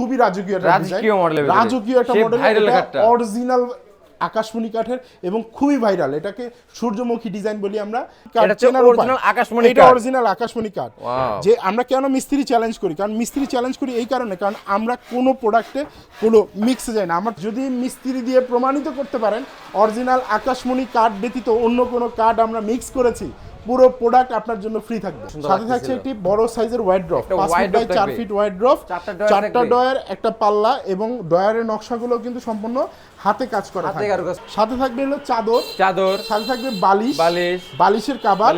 খুবই রাজকীয় রাজকীয়। মডেলের রাজকীয় একটা মডেল। অরিজিনাল আকাশমণি কাঠের এবং খুবই ভাইরাল এটাকে সূর্যমুখী ডিজাইন বলি আমরা। এটা। অরিজিনাল আকাশমণি কাঠ। যে আমরা কেন মিস্ত্রি চ্যালেঞ্জ করি? কারণ মিস্ত্রি চ্যালেঞ্জ করি এই কারণে কারণ আমরা কোনো প্রোডাক্টে কোনো মিক্সে যাই না। আমার যদি মিস্ত্রি দিয়ে প্রমাণিত করতে পারেন অরিজিনাল আকাশমণি কাঠ ব্যতীত অন্য কোনো কাঠ আমরা মিক্স করেছি পুরো প্রোডাক্ট আপনার জন্য ফ্রি থাকবে। সাথে থাকছে একটি বড় সাইজের ওয়াইড ড্রপ পাঁচ ফিট বাই চার ফিট ওয়াইড ড্রপ চারটা। ডয়ের একটা পাল্লা এবং ডয়ারের নকশাগুলো কিন্তু সম্পূর্ণ হাতে কাজ করা সাথে থাকবে হলো চাদর। চাদর। সাথে থাকবে বালিশ। বালিশ। বালিশের cover।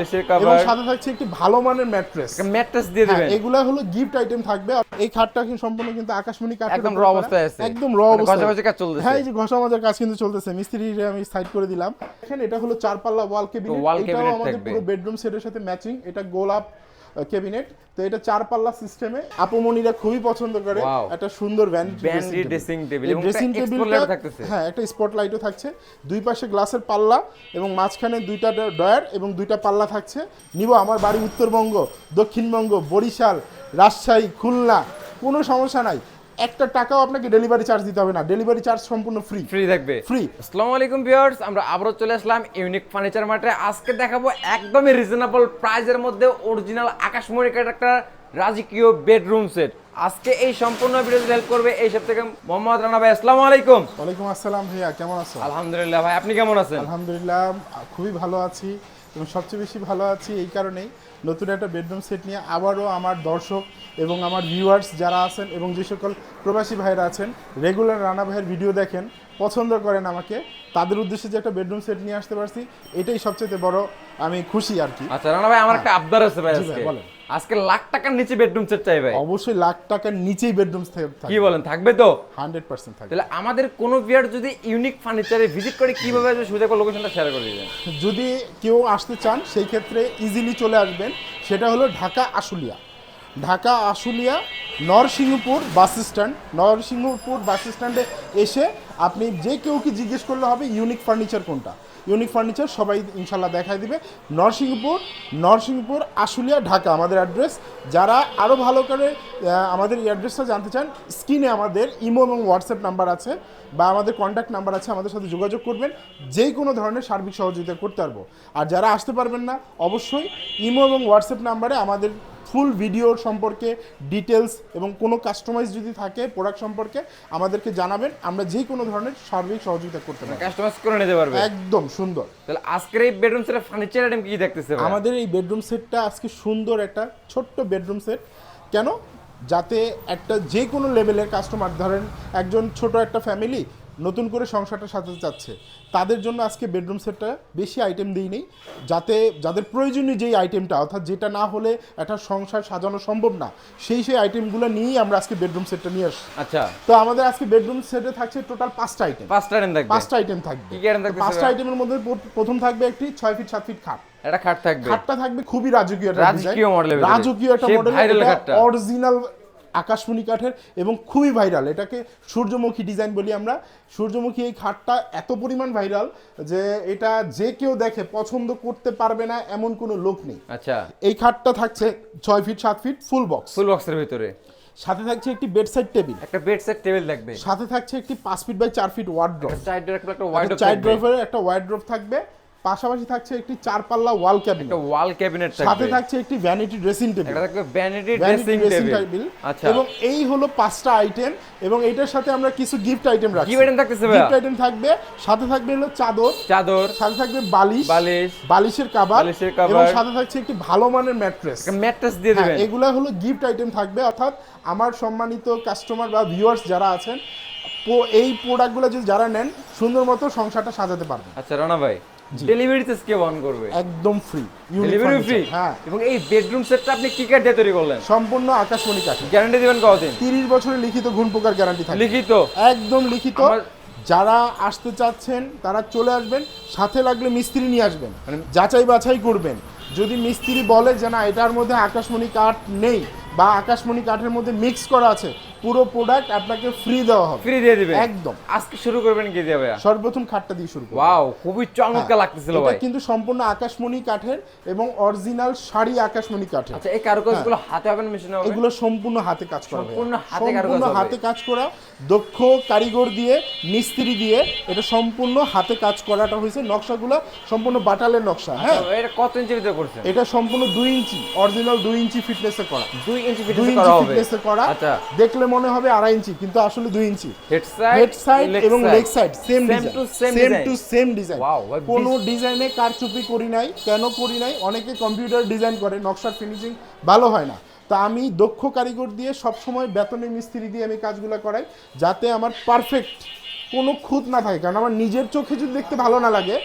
এবং সাথে থাকছে একটি ভালো মানের ম্যাট্রেস ম্যাট্রেস দিয়ে হ্যাঁ, দিবেন। এগুলা হলো গিফট আইটেম থাকবে। এই খাটটা কিন্তু সম্পূর্ণ কিন্তু আকাশমণি কাঠের একদম করা। অবস্থায় আছে। একদম র মানে অবস্থায়। কাজ চলতেছে। হ্যাঁ এই যে ঘষা মাজার কাজ কিন্তু চলতেছে। মিস্ত্রি আমি সাইড করে দিলাম। এখানে এটা হলো চার পাল্লা ওয়াল কেবিনেট এটাও আমাদের পুরো বেডরুম সেটের সাথে ম্যাচিং এটা গোলাপ কেবিনেট তো এটা চার পাল্লা সিস্টেমে আপুমনিরা খুবই পছন্দ করে। একটা সুন্দর ভ্যানিটি dressing table এবং ড্রেসিং টেবিলটা থাকতেছে। হ্যাঁ একটা স্পটলাইটও থাকছে। দুই পাশে গ্লাসের পাল্লা এবং মাঝখানে দুইটা ডয়ার এবং দুইটা পাল্লা থাকছে। নিব আমার বাড়ি উত্তরবঙ্গ দক্ষিণবঙ্গ বরিশাল রাজশাহী খুলনা। কোনো সমস্যা নাই। একটা টাকাও আপনাকে ডেলিভারি চার্জ দিতে হবে না। ডেলিভারি চার্জ সম্পূর্ণ ফ্রি ফ্রি থাকবে। ফ্রি আসসালামু আলাইকুম ভিউয়ার্স আমরা আবারও চলে আসলাম ইউনিক ফার্নিচার মার্টে আজকে দেখাবো একদমই রিজনেবল প্রাইজের মধ্যে অরিজিনাল আকাশমণি একটা রাজকীয় বেডরুম সেট আজকে এই সম্পূর্ণ ভিডিওতে হেল্প করবে এই সব থেকে মোহাম্মদ রানা ভাই। আসসালামু আলাইকুম ওয়ালাইকুম আসসালাম ভাইয়া কেমন আছো? আলহামদুলিল্লাহ ভাই আপনি কেমন আছেন? আলহামদুলিল্লাহ খুবই ভালো আছি। এবং সবচেয়ে বেশি ভালো আছি এই কারণেই নতুন একটা বেডরুম সেট নিয়ে আবারও আমার দর্শক এবং আমার ভিউয়ার্স যারা আছেন এবং যে সকল প্রবাসী ভাইরা আছেন রেগুলার রানা ভাইয়ের ভিডিও দেখেন পছন্দ করেন আমাকে তাদের উদ্দেশ্যে যে একটা বেডরুম সেট নিয়ে আসতে পারছি এটাই সবচেয়ে বড় আমি খুশি আর কি। আচ্ছা রানা ভাই আমার একটা আবদার আছে ভাই ভাই, আজকে। বলেন। আজকে লাখ টাকার নিচে বেডরুম সেট চাই ভাই। অবশ্যই লাখ টাকার নিচেই বেডরুম সেট কি বলেন থাকবে তো? হান্ড্রেড পার্সেন্ট থাকবে। তাহলে আমাদের কোনো ভিউয়ার যদি ইউনিক ফার্নিচারে ভিজিট করে কীভাবে আসবে সুযোগ লোকেশনটা শেয়ার করে দিবেন? যদি কেউ আসতে চান সেই ক্ষেত্রে ইজিলি চলে আসবেন। সেটা হলো Dhaka Ashulia. Dhaka Ashulia Narsinghpur bus stand Narsinghpur bus স্ট্যান্ডে এসে আপনি যে কেউ কি জিজ্ঞেস করলে হবে ইউনিক ফার্নিচার কোনটা? ইউনিক ফার্নিচার সবাই ইনশাল্লাহ দেখায় দিবে। নরসিংহপুর নরসিংহপুর, আশুলিয়া, ঢাকা, আমাদের অ্যাড্রেস। যারা আরও ভালো করে আমাদের এই অ্যাড্রেসটা জানতে চান, স্ক্রিনে আমাদের ইমো এবং হোয়াটসঅ্যাপ নাম্বার আছে বা আমাদের কন্ট্যাক্ট নাম্বার আছে, আমাদের সাথে যোগাযোগ করবেন। যে কোনো ধরনের সার্বিক সহযোগিতা করতে পারব। আর যারা আসতে পারবেন না, অবশ্যই ইমো এবং হোয়াটসঅ্যাপ নাম্বারে আমাদের ফুল ভিডিওর সম্পর্কে ডিটেলস এবং কোনো কাস্টমাইজ যদি থাকে প্রোডাক্ট সম্পর্কে আমাদেরকে জানাবেন আমরা যে কোনো ধরনের সার্বিক সহযোগিতা করতে পারব। কাস্টমাইজ করে নিতে পারবে? একদম সুন্দর। তাহলে আজকের এই বেডরুম সেটের ফার্নিচার আইটেম কি দেখতেছে আমাদের এই বেডরুম সেটটা আজকে সুন্দর একটা ছোট্ট বেডরুম সেট কেন? যাতে একটা যে কোনো লেভেলের কাস্টমার ধরেন একজন ছোট একটা ফ্যামিলি নতুন করে সংসারটা সাজাতে চাচ্ছে। তাদের জন্য আজকে বেডরুম সেটটা বেশি আইটেম দিই নেই। যাতে যাদের প্রয়োজনীয় যেই আইটেমটা অর্থাৎ যেটা না হলে একটা সংসার সাজানো সম্ভব না সেই সেই আইটেমগুলো নিয়েই আমরা আজকে বেডরুম সেটটা নিয়ে আসি আচ্ছা। তো আমাদের আজকে বেডরুম সেটে থাকছে টোটাল পাঁচটা আইটেম পাঁচটা আইটেম থাকবে। পাঁচটা আইটেম থাকবে। পাঁচটা আইটেমের মধ্যে প্রথম থাকবে একটি ছয় ফিট সাত ফিট খাট। একটা খাট থাকবে। খাটটা থাকবে খুবই রাজকীয় রাজকীয়। মডেলের রাজকীয় একটা মডেল। অরিজিনাল আকাশমণি কাঠের এবং খুবই ভাইরাল। এটাকে সূর্যমুখী ডিজাইন বলি আমরা। সূর্যমুখী এই খাটটা এত পরিমাণ ভাইরাল যে এটা যে কেউ দেখে পছন্দ করতে পারবে না এমন কোনো লোক নেই। আচ্ছা। এই খাটটা থাকছে ছয় ফিট সাত ফিট ফুল বক্স ফুল বক্সের ভিতরে। সাথে থাকছে একটি বেডসাইড টেবিল একটা বেড সেট টেবিল থাকবে সাথে থাকছে একটি পাঁচ ফিট বাই চার ফিট ওয়ার্ড্রপ সাইড ডোর একটা থাকবে। ড্রপের একটা ওয়ার্ড্রপ থাকবে। পাশাপাশি থাকছে একটি চার পাল্লা ওয়াল ক্যাবিনেট একটা ওয়াল ক্যাবিনেট থাকবে। সাথে থাকছে একটি ভ্যানিটি ড্রেসিং টেবিল একটা থাকবে ভ্যানিটি ড্রেসিং টেবিল আচ্ছা। এবং এই হলো পাঁচটা আইটেম এবং এটার সাথে আমরা কিছু গিফট আইটেম রাখছি। কি item থাকতেছে ভাইয়া? গিফট আইটেম থাকবে। সাথে থাকবে হলো চাদর। চাদর। সাথে থাকবে বালিশ। বালিশ। বালিশের কাভার বালিশের cover। এবং সাথে থাকছে একটি ভালো মানের ম্যাট্রেস ম্যাট্রেস দিয়ে দিবেন। এগুলা হলো গিফট আইটেম থাকবে। অর্থাৎ আমার সম্মানিত কাস্টমার বা ভিউয়ার্স যারা আছেন এই প্রোডাক্টগুলো যদি যারা নেন সুন্দর মতো সংসারটা সাজাতে পারবে আচ্ছা রানা ভাই। ডেলিভারি চার্জ কে অন করবে। একদম ফ্রি ডেলিভারি ফ্রি হ্যাঁ। এবং এই বেডরুম সেটটা আপনি কি কাঠ দিয়ে তৈরি করলেন? সম্পূর্ণ আকাশমণি কাঠে গ্যারান্টি দিবেন কতদিন? তিরিশ বছরের লিখিত গুণ পোকার গ্যারান্টি থাকবে। লিখিত? একদম লিখিত। যারা আসতে চাচ্ছেন তারা চলে আসবেন সাথে লাগলে মিস্ত্রি নিয়ে আসবেন। মানে- যাচাই বাছাই করবেন। যদি মিস্ত্রি বলে যে না এটার মধ্যে আকাশমণি কাঠ নেই বা আকাশমণি কাঠের মধ্যে মিক্স করা আছে পুরো প্রোডাক্ট আপনাকে ফ্রি দেওয়া হবে। ফ্রি দিয়ে দিবেন একদম। আজকে শুরু করবেন কি দিয়ে ভাইয়া? সর্বপ্রথম খাটটা দিয়ে শুরু করব। ওয়াও খুবই চমৎকার লাগতেছিল এটা ভাই। কিন্তু সম্পূর্ণ আকাশমণি কাঠের এবং অরিজিনাল শাড়ি আকাশমণি কাঠের। আচ্ছা এই কারুকাজগুলো হাতে হবে না মেশিনে হবে? এগুলো সম্পূর্ণ হাতে কাজ করা সম্পূর্ণ হাতে কারুকাজ সম্পূর্ণ হাতে কাজ করা দক্ষ কারিগর দিয়ে মিস্ত্রি দিয়ে এটা সম্পূর্ণ হাতে কাজ করাটা হয়েছে। নকশাগুলো সম্পূর্ণ বাটালের নকশা হ্যাঁ। তো এটা কত ইঞ্চি ভিতরে করছেন? এটা সম্পূর্ণ দুই ইঞ্চি অরিজিনাল দুই ইঞ্চি ফিটনেসে করা। দুই ইঞ্চি দুই ইঞ্চি করা হবে। ফিটনেসে করা। আচ্ছা। দেখলে মনে হবে আড়াই ইঞ্চি কিন্তু আসলে দুই ইঞ্চি। হেড সাইড এবং leg side same same to same design কোন ডিজাইনে ডিজাইনে কারচুপি করি নাই কেন করি নাই অনেকে কম্পিউটার ডিজাইন করে নকশার ফিনিশিং ভালো হয় না। তা আমি দক্ষ কারিগর দিয়ে সবসময় বেতনের বেতনে মিস্ত্রি দিয়ে আমি কাজগুলো করাই যাতে আমার পারফেক্ট কোনো খুঁত না থাকে। কারণ আমার নিজের চোখে যদি দেখতে ভালো না লাগে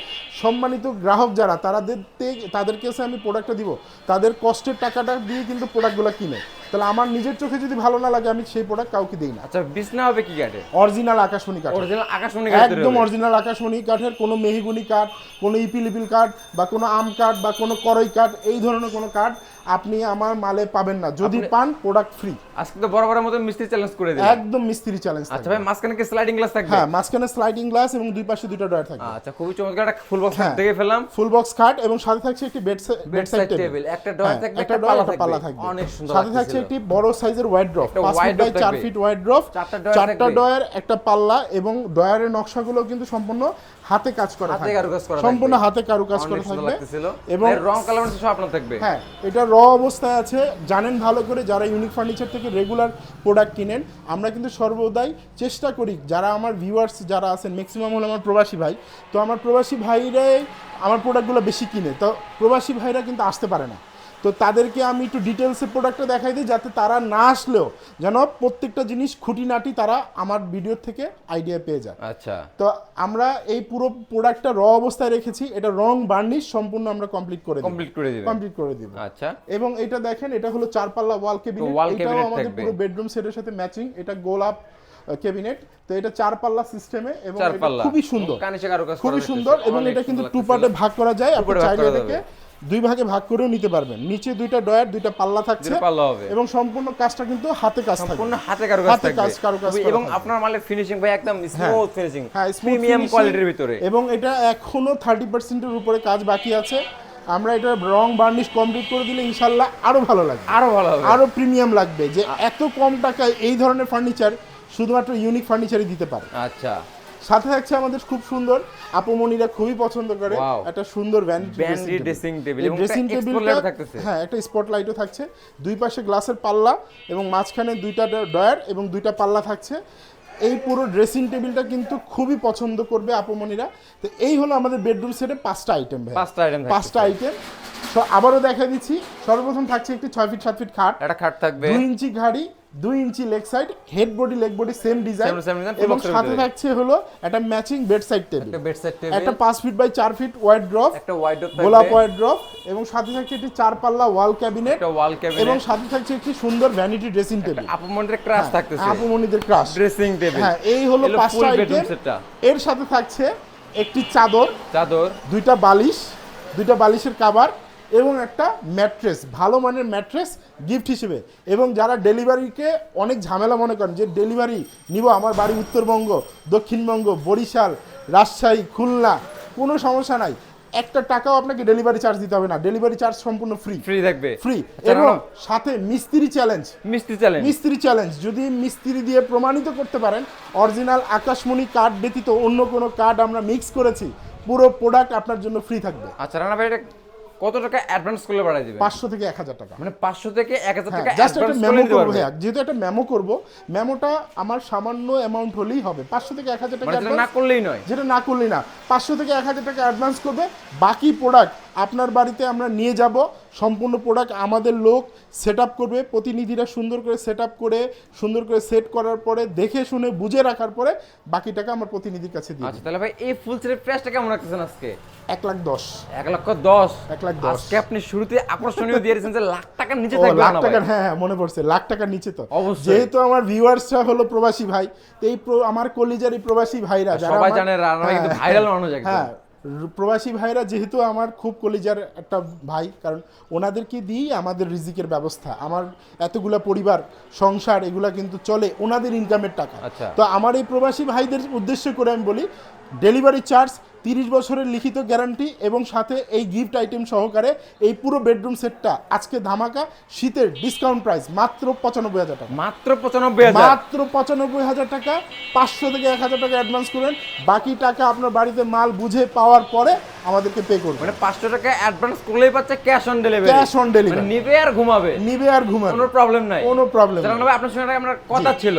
সম্মানিত গ্রাহক যারা তারা দেখতে তাদের কাছে আমি প্রোডাক্টটা দিব। তাদের কষ্টের টাকাটা দিয়ে কিন্তু প্রোডাক্টগুলো কিনে। তাহলে আমার নিজের চোখে যদি ভালো না লাগে আমি সেই প্রোডাক্ট কাউকে দিই না। আচ্ছা বিছনা হবে কি কাঠে অরিজিনাল আকাশমণি কাঠ অরিজিনাল আকাশমণি কাঠের একদম অরিজিনাল আকাশমণি কাঠের কোনো মেহগুনি কাঠ কোনো ইপিলিপিল কাঠ বা কোনো আম কাঠ বা কোনো করই কাঠ এই ধরনের কোনো কাঠ আপনি আমার মালে পাবেন না। যদি পান প্রোডাক্ট ফ্রি আজকে তো বড় বড় মতো মিস্ত্রি চ্যালেঞ্জ করে দিল একদম মিস্ত্রি চ্যালেঞ্জ আচ্ছা ভাই মাঝখানে কি স্লাইডিং গ্লাস থাকবে? হ্যাঁ মাঝখানে স্লাইডিং গ্লাস এবং দুই পাশে দুটো ডয়ার থাকবে। আচ্ছা খুবই চমৎকার একটা ফুল বক্স হ্যাঁ। দেখে ফেললাম। ফুল বক্স খাট এবং সাথে থাকছে একটি বেড বেড সাইড টেবিল একটা drawer থাকবে, একটা ডয়ার পাল্লা একটা পাল্লা থাকবে। থাকবে। অনেক সুন্দর সাথে থাকছে একটি বড় সাইজের ওয়াইড ড্রপ একটা 5 feet by drop 4 feet wardrobe চারটা ডয়ার একটা পাল্লা এবং ডয়ারের নকশাগুলো কিন্তু সম্পূর্ণ হাতে কাজ করা হাতে থাকবে। কারুকাজ করা সম্পূর্ণ থাকবে। হাতে কারুকাজ করা অনেক থাকবে। এবং এবং রং কালার সব আপনার থাকবে। হ্যাঁ এটা র অবস্থায় আছে। জানেন ভালো করে যারা ইউনিক ফার্নিচার থেকে রেগুলার প্রোডাক্ট কিনেন, আমরা কিন্তু সর্বদাই চেষ্টা করি, যারা আমার ভিউয়ার্স যারা আছেন ম্যাক্সিমাম হলো আমার প্রবাসী ভাই, তো আমার প্রবাসী ভাইরাই আমার প্রোডাক্টগুলো বেশি কিনে, তো প্রবাসী ভাইরা কিন্তু আসতে পারে না। তো তাদেরকে আমি একটু ডিটেলসে প্রোডাক্টটা দেখাই দিই যাতে তারা না আসলেও যেন প্রত্যেকটা জিনিস খুঁটিনাটি তারা আমার ভিডিও থেকে আইডিয়া পেয়ে যায়। আচ্ছা। তো আমরা এই পুরো প্রোডাক্টটা র অবস্থায় রেখেছি এটা রং বার্নিশ সম্পূর্ণ আমরা কমপ্লিট করে কমপ্লিট করে দিবেন। কমপ্লিট করে দিব। আচ্ছা। এবং এটা দেখেন এটা হলো চার পাল্লা ওয়াল কেবিনেট এটাও আমাদের পুরো বেডরুম সেটের সাথে ম্যাচিং এটা গোলাপ কেবিনেট তো এটা চার পাল্লা সিস্টেমে এবং খুবই সুন্দর। খুবই সুন্দর এবং এটা কিন্তু টু। পার্টে ভাগ করা যায় আপনি চাইলে এটাকে দুই ভাগে ভাগ করেও নিতে পারবেন। নিচে দুইটা ডয়ার দুইটা পাল্লা থাকছে পাল্লা হবে। এবং সম্পূর্ণ কাজটা কিন্তু হাতে কাজ থাকবে। সম্পূর্ণ হাতে কারুকাজ হাতে থাকবে। কাজ, করা এবং আপনার মালের ফিনিশিং ভাই একদম স্মুথ ফিনিশিং হ্যাঁ প্রিমিয়াম কোয়ালিটির ভিতরে। এবং এটা এখনও থার্টি পার্সেন্টের উপরে কাজ বাকি আছে। আমরা এটা রং বার্নিশ কমপ্লিট করে দিলে ইনশাল্লাহ আরও ভালো লাগবে। আরও ভালো হবে। আরও প্রিমিয়াম লাগবে যে এত কম টাকায় এই ধরনের ফার্নিচার শুধুমাত্র ইউনিক ফার্নিচারই দিতে পারে। আচ্ছা। সাথে থাকছে আমাদের খুব সুন্দর। আপুমনিরা খুবই পছন্দ করে। একটা সুন্দর ভ্যানিটি ড্রেসিং টেবিল এবং ড্রেসিং টেবিলটা থাকতেছে। হ্যাঁ একটা স্পটলাইটও থাকছে। দুই পাশে গ্লাসের পাল্লা এবং মাঝখানে দুইটা ডয়ার এবং দুইটা পাল্লা থাকছে। এই পুরো ড্রেসিং টেবিলটা কিন্তু খুবই পছন্দ করবে আপুমনিরা তো এই হলো আমাদের বেডরুম সেটে পাঁচটা আইটেম ভাই। পাঁচটা আইটেম পাঁচটা আইটেম তো আবারও দেখা দিচ্ছি। সর্বপ্রথম থাকছে একটি ছয় ফিট সাত ফিট খাট। একটা খাট থাকবে। দুই ইঞ্চি ঘাড়ি দুই inch leg side head body leg body same design এবং সাথে থাকছে হলো একটা ম্যাচিং বেড সাইড টেবিল একটা পাঁচ ফিট বাই চার ফিট ওয়াইড ড্রপ একটা ওয়াইড ডোর গোলাপ ওয়াইড ড্রপ এবং সাথে থাকছে একটি চার পাল্লা ওয়াল ক্যাবিনেট একটা ওয়াল এবং সাথে থাকছে একটি সুন্দর ভ্যানিটি ড্রেসিং টেবিল আপমন্ডের ক্রাশ থাকতেছে। আপুমনিদের ক্রাশ ড্রেসিং টেবিল হ্যাঁ এই হলো পাঁচটা আইটেম এর সাথে থাকছে একটি চাদর চাদর। দুইটা বালিশ দুইটা বালিশের কাভার এবং একটা ম্যাট্রেস ভালো মানের ম্যাট্রেস গিফট হিসেবে। এবং যারা ডেলিভারিকে অনেক ঝামেলা মনে করেন যে ডেলিভারি নিব আমার বাড়ি উত্তরবঙ্গ দক্ষিণবঙ্গ বরিশাল রাজশাহী খুলনা কোনো সমস্যা নাই। একটা টাকাও আপনাকে ডেলিভারি চার্জ দিতে হবে না। ডেলিভারি চার্জ সম্পূর্ণ ফ্রি ফ্রি থাকবে। ফ্রি এবং সাথে মিস্ত্রি চ্যালেঞ্জ মিস্ত্রি চ্যালেঞ্জ মিস্ত্রি চ্যালেঞ্জ যদি মিস্ত্রি দিয়ে প্রমাণিত করতে পারেন অরিজিনাল আকাশমণি কার্ড ব্যতীত অন্য কোনো কার্ড আমরা মিক্স করেছি পুরো প্রোডাক্ট আপনার জন্য ফ্রি থাকবে। আচ্ছা রানা ভাই এটা কত টাকা অ্যাডভান্স করলে বাড়াই দিবেন পাঁচশো থেকে এক হাজার টাকা। মানে পাঁচশো থেকে এক হাজার টাকা জাস্ট একটা মেমো করব হ্যাঁ যেহেতু একটা মেমো করব মেমোটা আমার সামান্য অ্যামাউন্ট হলেই হবে। পাঁচশো থেকে এক হাজার টাকা মানে না করলেই নয়। যেটা না করলেই না পাঁচশো থেকে এক হাজার টাকা অ্যাডভান্স করবে বাকি প্রোডাক্ট আপনার বাড়িতে আমরা নিয়ে যাব। সম্পূর্ণ প্রোডাক্ট আমাদের লোক সেট করবে। প্রতিনিধিরা সুন্দর করে সেট করে সুন্দর করে সেট করার পরে দেখে শুনে বুঝে রাখার পরে বাকি টাকা আমার প্রতিনিধির কাছে দিয়ে আচ্ছা তাহলে ভাই এই ফুল সেটের প্রাইসটা কেমন রাখতেছেন আজকে? এক লাখ দশ। এক লক্ষ দশ? এক লাখ দশ। আজকে আপনি শুরুতে আকর্ষণীয় দিয়ে দিয়েছেন যে লাখ টাকার নিচে থাকবে লাখ টাকার হ্যাঁ হ্যাঁ মনে পড়ছে লাখ টাকার নিচে তো। যেহেতু আমার ভিউয়ার্সরা হলো প্রবাসী ভাই তো এই আমার কলিজারি প্রবাসী ভাইরা যারা সবাই জানে রানা কিন্তু হ্যাঁ, ভাইরাল মানুষ একদম। হ্যাঁ প্রবাসী ভাইরা যেহেতু আমার খুব কলিজার একটা ভাই কারণ ওনাদেরকে দিয়েই আমাদের রিজিকের ব্যবস্থা আমার এতগুলা পরিবার সংসার এগুলা কিন্তু চলে ওনাদের ইনকামের টাকা আচ্ছা। তো আমার এই প্রবাসী ভাইদের উদ্দেশ্য করে আমি বলি ডেলিভারি চার্জ তিরিশ বছরের লিখিত গ্যারান্টি এবং সাথে এই গিফট আইটেম সহকারে এই পুরো বেডরুম সেটটা আজকে ধামাকা শীতের ডিসকাউন্ট প্রাইস মাত্র পঁচানব্বই হাজার টাকা। মাত্র পঁচানব্বই মাত্র পঁচানব্বই হাজার টাকা পাঁচশো থেকে এক হাজার টাকা অ্যাডভান্স করেন। বাকি টাকা আপনার বাড়িতে মাল বুঝে পাওয়ার পরে আমাদেরকে পে করবেন মানে পাঁচশো টাকা অ্যাডভান্স করলেই পাচ্ছে cash on delivery Cash on delivery। নিবে আর ঘুমাবে। নিবে আর ঘুমাবে। কোনো প্রবলেম নাই। কোনো প্রবলেম জানানো ভাই আপনার সঙ্গে আমার কথা ছিল।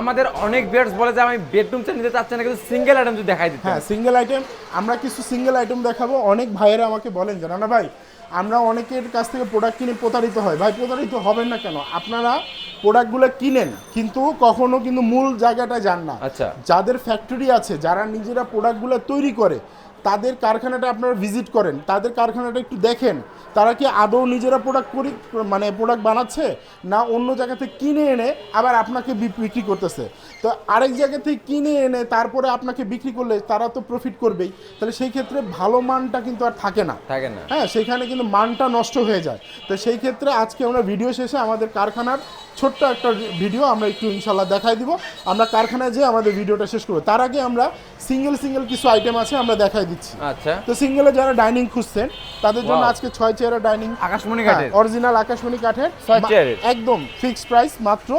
আমাদের অনেক বিয়ার্স বলে যে আমি বেডরুম সেট নিতে চাচ্ছি না কিন্তু সিঙ্গেল আইটেম যদি দেখাই দিতে। হ্যাঁ সিঙ্গেল আইটেম আমরা কিছু সিঙ্গেল আইটেম দেখাবো। অনেক ভাইয়েরা আমাকে বলেন যে না ভাই আমরা অনেকের কাছ থেকে প্রোডাক্ট কিনে প্রতারিত হয়। ভাই প্রতারিত হবেন না কেন? আপনারা প্রোডাক্টগুলো কিনেন কিন্তু কখনো কিন্তু মূল জায়গাটা যান না। আচ্ছা। যাদের ফ্যাক্টরি আছে যারা নিজেরা প্রোডাক্টগুলো তৈরি করে তাদের কারখানাটা আপনারা ভিজিট করেন তাদের কারখানাটা একটু দেখেন তারা কি আদৌ নিজেরা প্রোডাক্ট করি মানে প্রোডাক্ট বানাচ্ছে না অন্য জায়গা থেকে কিনে এনে আবার আপনাকে বিক্রি করতেছে? তো আরেক জায়গা থেকে কিনে এনে তারপরে আপনাকে বিক্রি করলে তারা তো প্রফিট করবেই তাহলে সেই ক্ষেত্রে ভালো মানটা কিন্তু আর থাকে না। থাকে না। হ্যাঁ সেখানে কিন্তু মানটা নষ্ট হয়ে যায়। তো সেই ক্ষেত্রে আজকে আমরা ভিডিও শেষে আমাদের কারখানার ছোট্ট একটা ভিডিও আমরা একটু ইনশাল্লাহ দেখাই দিব। আমরা কারখানায় যেয়ে আমাদের ভিডিওটা শেষ করব। তার আগে আমরা সিঙ্গেল সিঙ্গেল কিছু আইটেম আছে আমরা দেখাই দিচ্ছি। আচ্ছা। তো সিঙ্গেলে যারা ডাইনিং খুঁজছেন তাদের জন্য আজকে ছয় চেয়ারের ডাইনিং আকাশমণি কাঠের? অরিজিনাল আকাশমণি কাঠের ছয় চেয়ারের। একদম ফিক্সড প্রাইস মাত্র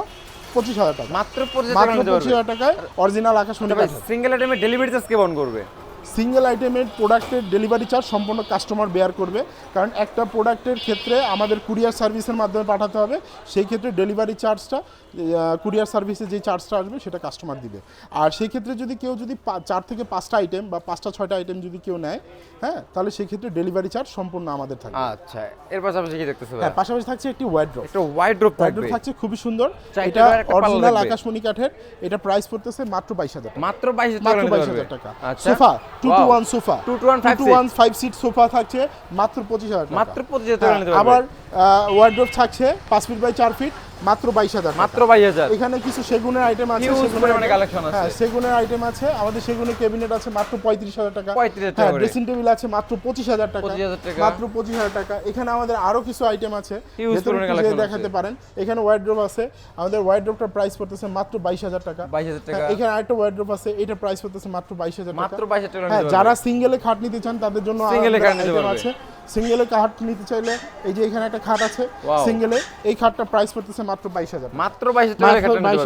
পঁচিশ হাজার টাকা। মাত্র পঁচিশ হাজার টাকায় অরিজিনাল আকাশমণি কাঠের। সিঙ্গেল ডেলিভারি চার্জ কেমন করবে? সিঙ্গেল আইটেমের প্রোডাক্টের ডেলিভারি চার্জ সম্পূর্ণ কাস্টমার বেয়ার করবে। কারণ একটা প্রোডাক্টের ক্ষেত্রে আমাদের কুরিয়ার সার্ভিসের মাধ্যমে পাঠাতে হবে সেই ক্ষেত্রে ডেলিভারি চার্জটা কুরিয়ার সার্ভিসে যে চার্জটা আসবে সেটা কাস্টমার দিবে। আর সেই ক্ষেত্রে যদি কেউ যদি চার থেকে পাঁচটা আইটেম বা পাঁচটা ছয়টা আইটেম যদি কেউ নেয় হ্যাঁ তাহলে সেই ক্ষেত্রে ডেলিভারি চার্জ সম্পূর্ণ আমাদের থাকবে। আচ্ছা এর পাশাপাশি কি দেখতেছো হ্যাঁ পাশাপাশি থাকছে একটি ওয়াইড্রপ একটা ওয়াইড ড্রপ থাকবে। ওয়াইড্রপ থাকছে খুবই সুন্দর। এটা অরিজিনাল আকাশমণি কাঠের এটা প্রাইস পড়তেছে মাত্র বাইশ হাজার টাকা। মাত্র বাইশ টাকা মাত্র নিতে বাইশ পারবে হাজার টাকা। আচ্ছা। Sofa two two one sofa 2 to 1 five two one five seat sofa থাকছে মাত্র পঁচিশ হাজার মাত্র পঁচিশ হাজার হ্যাঁ, আবার ওয়ার্ড্রোপ থাকছে পাঁচ ফিট বাই চার ফিট মাত্র বাইশ হাজার মাত্র বাইশ হাজার। এখানে কিছু সেগুনের আইটেম আছে সেগুনের item- আছে। হ্যাঁ সেগুনের আইটেম আছে। আমাদের সেগুনের ক্যাবিনেট আছে মাত্র পঁয়ত্রিশ হাজার টাকা। 35,000 টাকা হ্যাঁ ড্রেসিং টেবিল আছে মাত্র পঁচিশ হাজার টাকা। মাত্র পঁচিশ হাজার টাকা। এখানে আমাদের আরও কিছু আইটেম আছে। দেখাতে পারেন। এখানে ওয়ার্ড্রোপ আছে। আমাদের ওয়ার্ড্রোপটার প্রাইস পড়তেছে মাত্র বাইশ হাজার টাকা। বাইশ হাজার টাকা। হ্যাঁ, এখানে আরেকটা ওয়ার্ড্রোপ আছে। এটা প্রাইস পড়তেছে মাত্র বাইশ হাজার মাত্র বাইশ হাজার টাকা যারা সিঙ্গেলে খাট নিতে চান তাদের জন্য এ খাট নিতে আছে। সিঙ্গেলে খাট নিতে চাইলে এই যে এখানে একটা খাট আছে. সিঙ্গেলে এই খাটটা প্রাইস পড়তেছে মাত্র বাইশ হাজার মাত্র বাইশ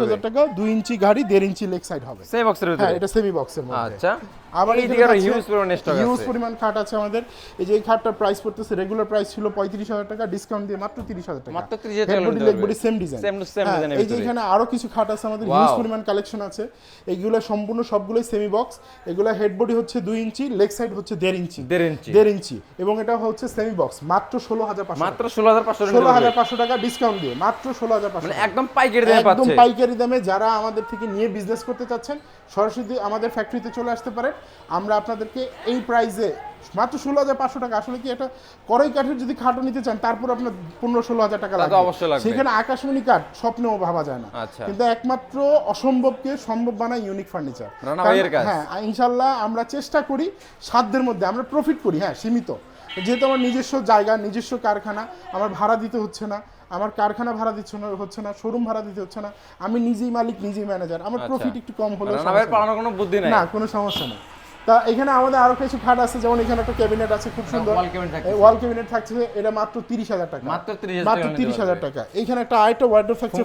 হাজার টাকা দুই ইঞ্চি গাড়ি দেড় ইঞ্চি লেগ সাইড হবে। সেমি বক্সের হ্যাঁ এটা সেমি বক্সের মধ্যে। আচ্ছা। আবার এইদিকে আরও হিউজ পরিমাণ স্টক হিউজ আছে। পরিমাণ খাট আছে আমাদের। এই যে এই খাটটার প্রাইস পড়তেছে রেগুলার প্রাইস ছিল পঁয়ত্রিশ হাজার টাকা ডিসকাউন্ট দিয়ে মাত্র তিরিশ হাজার টাকা। মাত্র 30,000 টাকা leg body same design same design এর এই যে এখানে আরও কিছু খাট আছে আমাদের. হিউজ পরিমাণ কালেকশন আছে। এইগুলো সম্পূর্ণ সবগুলোই সেমি বক্স এগুলো হেডবডি হচ্ছে দুই ইঞ্চি লেগ সাইড হচ্ছে দেড় ইঞ্চি। দেড় ইঞ্চি। দেড় ইঞ্চি। এবং এটা হচ্ছে সেমি বক্স মাত্র ষোলো হাজার পাঁচশো মাত্র ষোলো হাজার পাঁচশো টাকা ডিসকাউন্ট দিয়ে। মাত্র ষোলো হাজার পাঁচশো মানে একদম পাইকারি দামে একদম পাইকারি দামে যারা আমাদের থেকে নিয়ে বিজনেস করতে চাচ্ছেন সরাসরি আমাদের ফ্যাক্টরিতে চলে আসতে পারেন। আমরা আপনাদেরকে এই প্রাইসে মাত্র ষোলো হাজার পাঁচশো টাকা আসলে কি এটা করই কাঠের যদি খাটো নিতে চান তারপর আপনার পনেরো ষোলো হাজার টাকা লাগবে। সেখানে আকাশমণি কাঠ স্বপ্নেও ভাবা যায় না। আচ্ছা। কিন্তু একমাত্র অসম্ভবকে সম্ভব বানায় ইউনিক ফার্নিচার। হ্যাঁ ইনশাল্লাহ আমরা চেষ্টা করি সাধ্যের মধ্যে আমরা প্রফিট করি হ্যাঁ সীমিত। যেহেতু আমার নিজস্ব জায়গা নিজস্ব কারখানা আমার ভাড়া দিতে হচ্ছে না। আমার কারখানা ভাড়া দিচ্ছে না হচ্ছে না শোরুম ভাড়া দিতে হচ্ছে না আমি নিজেই মালিক নিজেই ম্যানেজার আমার আচ্ছা। প্রফিট একটু কম হলো কোনো বুদ্ধি না কোনো সমস্যা নেই। তা এখানে আমাদের আরও কিছু খাট আছে যেমন এখানে একটা ক্যাবিনেট আছে খুব সুন্দর cabinet থাকতেছে। ওয়াল ক্যাবিনেট থাকছে এটা মাত্র তিরিশ হাজার টাকা মাত্র 30,000 মাত্র টাকা নিতে তিরিশ হাজার। টাকা এখানে একটা আরেকটা ওয়ার্ডরোব থাকছে।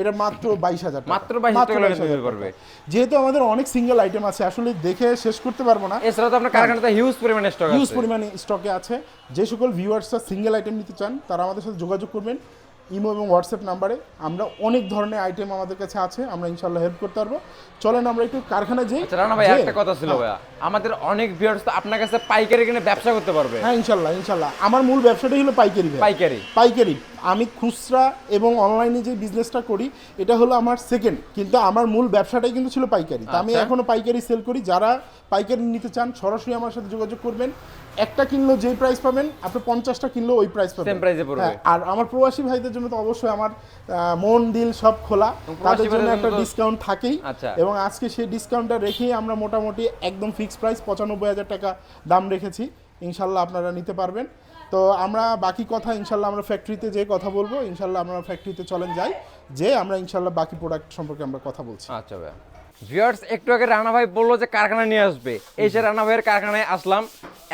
এটা মাত্র বাইশ হাজার মাত্র 22,000 টাকা মাত্র নিতে 22,000 পারবে। টাকা। যেহেতু আমাদের অনেক সিঙ্গেল আইটেম আছে আসলে দেখে শেষ করতে পারব না এছাড়া তো আপনার কারখানাতে হিউজ পরিমাণে স্টক হিউজ পরিমাণে স্টকে আছে যে সকল ভিউয়ার্সরা সিঙ্গেল আইটেম নিতে চান তারা আমাদের সাথে যোগাযোগ করবেন ইমো এবং হোয়াটসঅ্যাপ নাম্বারে আমরা অনেক ধরনের আইটেম আমাদের কাছে আছে আমরা ইনশাল্লাহ হেল্প করতে পারব। চলেন আমরা একটু কারখানায় যাই। আচ্ছা রানা ভাই একটা কথা ছিল ভাইয়া। আমাদের অনেক ভিউয়ার্স তো আপনার কাছে পাইকারি কিনে ব্যবসা করতে পারবে। হ্যাঁ ইনশাল্লাহ ইনশাল্লাহ আমার মূল ব্যবসাটাই হলো পাইকারি পাইকারি। পাইকারি। আমি খুচরা এবং অনলাইনে যে বিজনেসটা করি এটা হলো আমার সেকেন্ড কিন্তু আমার মূল ব্যবসাটাই কিন্তু ছিল পাইকারি। তা আমি আচ্ছা। এখনও পাইকারি সেল করি। যারা পাইকারি নিতে চান সরাসরি আমার সাথে যোগাযোগ করবেন। একটা কিনলো যেই প্রাইস পাবেন আপনি পঞ্চাশটা কিনলো ওই প্রাইস পাবেন। হ্যাঁ, আর আমার প্রবাসী ভাইদের জন্য তো অবশ্যই আমার মন দিল সব খোলা। তাদের জন্য একটা ডিসকাউন্ট থাকেই। আচ্ছা। এবং আজকে সেই ডিসকাউন্টটা রেখেই আমরা মোটামুটি একদম ফিক্সড প্রাইস পঁচানব্বই হাজার টাকা দাম রেখেছি। ইনশাল্লাহ আপনারা নিতে পারবেন। তো আমরা বাকি কথা ইনশাল্লাহ আমরা ফ্যাক্টরিতে যে কথা বলব। ইনশাল্লাহ আমরা ফ্যাক্টরিতে চলেন যাই। যে আমরা ইনশাল্লাহ বাকি প্রোডাক্ট সম্পর্কে আমরা কথা বলছি। আচ্ছা ভাই ভিউয়ার্স একটু আগে রানা ভাই বলল যে কারখানা নিয়ে আসবে। এই যে রানা ভাইয়ের কারখানায় আসলাম।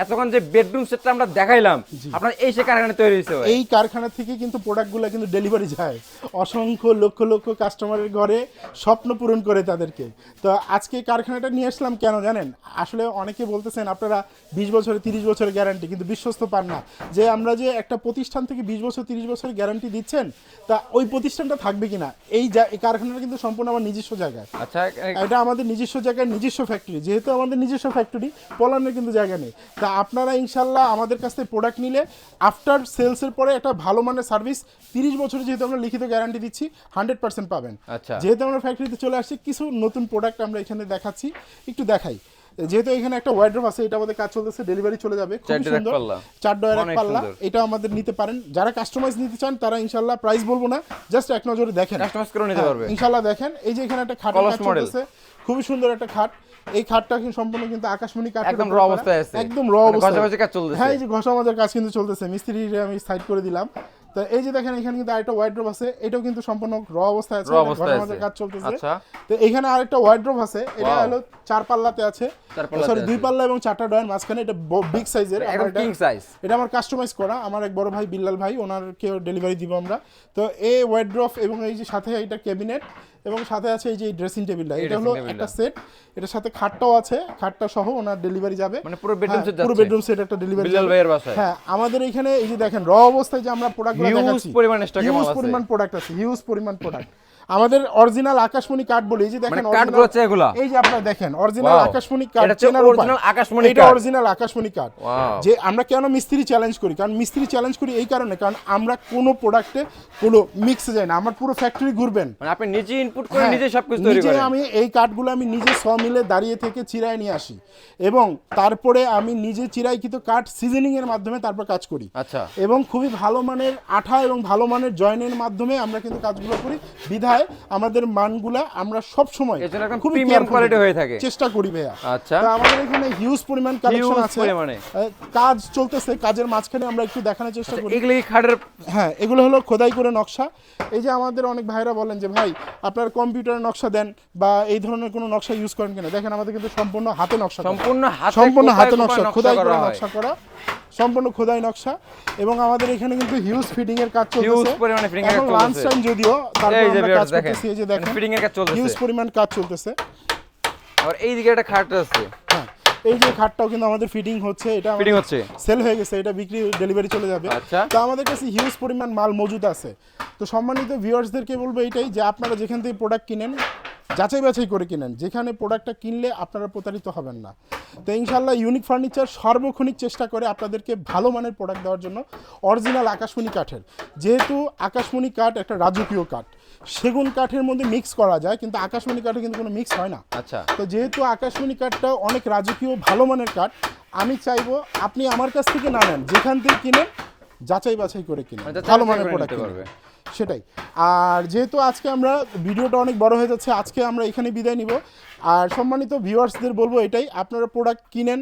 এতক্ষণ যে বেডরুম সেটটা আমরা দেখাইলাম আপনার এই সে কারখানা তৈরি হয়েছে এই কারখানা থেকে কিন্তু প্রোডাক্টগুলো কিন্তু ডেলিভারি যায়। অসংখ্য লক্ষ লক্ষ কাস্টমারের ঘরে স্বপ্ন পূরণ করে তাদেরকে। তো আজকে কারখানাটা নিয়ে আসলাম কেন জানেন? আসলে অনেকে বলতেছেন আপনারা বিশ বছরে তিরিশ বছরের গ্যারান্টি কিন্তু বিশ্বস্ত পান না। যে আমরা যে একটা প্রতিষ্ঠান থেকে বিশ বছর তিরিশ বছরের গ্যারান্টি দিচ্ছেন তা ওই প্রতিষ্ঠানটা থাকবে কিনা? এই কারখানাটা কিন্তু সম্পূর্ণ আমার নিজস্ব জায়গায়। আচ্ছা এটা আমাদের নিজস্ব জায়গায় নিজস্ব ফ্যাক্টরি যেহেতু আমাদের নিজস্ব ফ্যাক্টরি পলানের কিন্তু জায়গা নেই। তা আপনারা ইনশাল্লাহ আমাদের কাছ থেকে প্রোডাক্ট নিলে আফটার সেলসের পরে একটা ভালো মানের সার্ভিস তিরিশ বছরে যেহেতু আমরা লিখিত গ্যারান্টি দিচ্ছি হান্ড্রেড পার্সেন্ট পাবেন। আচ্ছা। যেহেতু আমরা ফ্যাক্টরিতে চলে আসছি কিছু নতুন প্রোডাক্ট আমরা এখানে দেখাচ্ছি একটু দেখাই। যেহেতু এখানে একটা ওয়ার্ড্রোপ আছে এটা আমাদের কাজ চলতেছে ডেলিভারি চলে যাবে খুব চার সুন্দর। ডয়ের এক পাল্লা এটা আমাদের নিতে পারেন। যারা কাস্টমাইজ নিতে চান তারা ইনশাল্লাহ প্রাইস বলব না জাস্ট এক নজরে দেখেন। কাস্টমাইজ করে নিতে হ্যাঁ, পারবে। ইনশাল্লাহ দেখেন এই যে এখানে একটা খাট কাজ চলতেছে খুবই সুন্দর একটা খাট। এই খাটটা কিন্তু সম্পূর্ণ কিন্তু আকাশমণি কাঠ একদম raw অবস্থায় আছে। একদম র মানে অবস্থায়। ঘষাঘষি কাজ চলতেছে। হ্যাঁ এই যে ঘষা মাজার কাজ কিন্তু চলতেছে। মিস্ত্রি আমি সাইড করে দিলাম। তো এই যে দেখেন এখানে কিন্তু আরেকটা ওয়াইড্রোপ আছে। এটাও কিন্তু সম্পূর্ণ র অবস্থায় আছে। এটা ঘষা মাজার আছে। কাজ চলতেছে। আচ্ছা। তো এখানে আরেকটা ওয়াইড্রোপ আছে। এটা হলো চার পাল্লাতে আছে সরি দুই পাল্লা এবং চারটা ডয়ের মাঝখানে এটা বিগ সাইজের একদম কিং সাইজ এটা আমার কাস্টমাইজ করা। আমার এক বড় ভাই বিল্লাল ভাই ওনার ওনারকে ডেলিভারি দিব আমরা। তো এই ওয়ার্ড্রফ এবং এই যে সাথে এটা ক্যাবিনেট এবং সাথে আছে এই যে ড্রেসিং টেবিলটা এটা হলো একটা সেট এটার সাথে খাটটাও আছে খাটটা সহ ওনার ডেলিভারি যাবে। মানে পুরো বেডরুম সেট পুরো বেডরুম সেট একটা ডেলিভারি বিলাল ভাইয়ের বাসায়। হ্যাঁ আমাদের এখানে এই যে দেখেন র অবস্থায় যে আমরা প্রোডাক্টগুলো দেখাচ্ছি দেখাচ্ছি পরিমাণ স্টক হিউজ পরিমাণ প্রোডাক্ট আছে হিউজ পরিমাণ প্রোডাক্ট আমাদের অরিজিনাল আকাশমণি কাঠ বলি এই যে দেখেন মানে কাঠগুলো হচ্ছে এগুলা? এই যে আপনারা দেখেন অরিজিনাল আকাশমণি কাঠ চেনার। আকাশমণি এটা অরিজিনাল আকাশমণি কাঠ যে আমরা কেন মিস্ত্রি চ্যালেঞ্জ করি? কারণ মিস্ত্রি চ্যালেঞ্জ করি এই কারণে কারণ আমরা কোনো প্রোডাক্টে কোনো মিক্সে যাই না আমার পুরো ফ্যাক্টরি ঘুরবেন। মানে আপনি নিজে ইনপুট করে হ্যাঁ, নিজে সবকিছু তৈরি করেন। আমি এই কাঠগুলো আমি নিজে স মিলে দাঁড়িয়ে থেকে চিরায় নিয়ে আসি। এবং তারপরে আমি নিজে চিরাইকৃত কাঠ সিজনিং এর মাধ্যমে তারপর কাজ করি। আচ্ছা। এবং খুবই ভালো মানের আঠা এবং ভালো মানের জয়েনের মাধ্যমে আমরা কিন্তু কাজগুলো করি। বিধায় আমাদের মানগুলা আমরা সব সময় একদম premium quality হয়ে থাকে। চেষ্টা করি ভাইয়া। আচ্ছা। তো আমাদের এখানে হিউজ পরিমাণ কালেকশন আছে। কাজ চলতেছে কাজের মাঝখানে আমরা একটু দেখানোর চেষ্টা করি। এগুলি খাটের হ্যাঁ এগুলো হলো খোদাই করে নকশা। এই যে আমাদের অনেক ভাইরা বলেন যে ভাই আপনার কম্পিউটারে নকশা দেন বা এই ধরনের কোনো নকশা ইউজ করেন কিনা? দেখেন আমাদের কিন্তু সম্পূর্ণ হাতে নকশা সম্পূর্ণ হাতে সম্পূর্ণ হাতে নকশা নকশা খোদাই করে নকশা করা। সম্পূর্ণ খোদাই নকশা এবং আমাদের এখানে কিন্তু হিউজ ফিটিং এর কাজ কাজ এখন লাঞ্চ টাইম যদিও তারপর আমরা কাজ করতেছি এই যে দেখেন ফিটিং এর কাজ চলতেছে। হিউজ পরিমাণ কাজ চলতেছে। আর এই দিকে একটা খাট আছে। হ্যাঁ এই যে খাটটাও কিন্তু আমাদের ফিটিং হচ্ছে এটা ফিটিং হচ্ছে। সেল হয়ে গেছে এটা বিক্রি ডেলিভারি চলে যাবে। আচ্ছা। তো আমাদের কাছে হিউজ পরিমাণ মাল মজুদ আছে। তো সম্মানিত ভিউয়ার্সদেরকে বলব এটাই যে আপনারা যেখান থেকে প্রোডাক্ট কিনেন যাচাই বাছাই করে কিনেন। যেখানে প্রোডাক্টটা কিনলে আপনারা প্রতারিত হবেন না। তো ইনশাল্লাহ ইউনিক ফার্নিচার সর্বক্ষণিক চেষ্টা করে আপনাদেরকে ভালো মানের প্রোডাক্ট দেওয়ার জন্য অরিজিনাল আকাশমণি কাঠের। যেহেতু আকাশমণি কাঠ একটা রাজকীয় কাঠ সেগুন কাঠের মধ্যে মিক্স করা যায় কিন্তু আকাশমণি কাঠে কিন্তু কোনো মিক্স হয় না। আচ্ছা। তো যেহেতু আকাশমণি কাঠটা অনেক রাজকীয় ভালো মানের কাঠ আমি চাইব আপনি আমার কাছ থেকে না নেন যেখান থেকে কিনেন যাচাই বাছাই করে কিনেন। মানে ভালো মানের প্রোডাক্ট। সেটাই। আর যেহেতু আজকে আমরা ভিডিওটা অনেক বড় হয়ে যাচ্ছে, আজকে আমরা এখানে বিদায় নিব। আর সম্মানিত ভিউয়ার্সদের বলব এটাই, আপনারা প্রোডাক্ট কিনেন,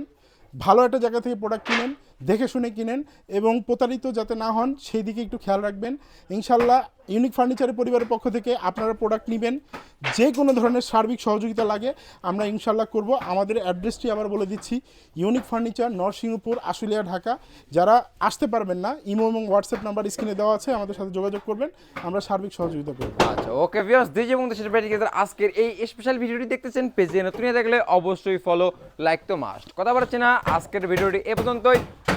ভালো একটা জায়গা থেকে প্রোডাক্ট কিনেন দেখে শুনে কিনেন এবং প্রতারিত যাতে না হন, সেই দিকে একটু খেয়াল রাখবেন। ইনশাল্লাহ ইউনিক ফার্নিচারের পরিবারের পক্ষ থেকে আপনারা প্রোডাক্ট নেবেন। যে কোনো ধরনের সার্বিক সহযোগিতা লাগে, আমরা ইনশাল্লাহ করব। আমাদের অ্যাড্রেসটি আবার বলে দিচ্ছি, ইউনিক ফার্নিচার, নরসিংহপুর, আশুলিয়া, ঢাকা। যারা আসতে পারবেন না, ইমো এবং হোয়াটসঅ্যাপ নাম্বার স্ক্রিনে দেওয়া আছে, আমাদের সাথে যোগাযোগ করবেন। আমরা সার্বিক সহযোগিতা করব। আচ্ছা ওকে ভিউয়ার্স দিজ এবং দেশের বাইরে আজকের এই স্পেশাল ভিডিওটি দেখতেছেন। পেজে নতুন থাকলে অবশ্যই ফলো লাইক তো মাস্ট কথা বলছি না, আজকের ভিডিওটি এ পর্যন্তই।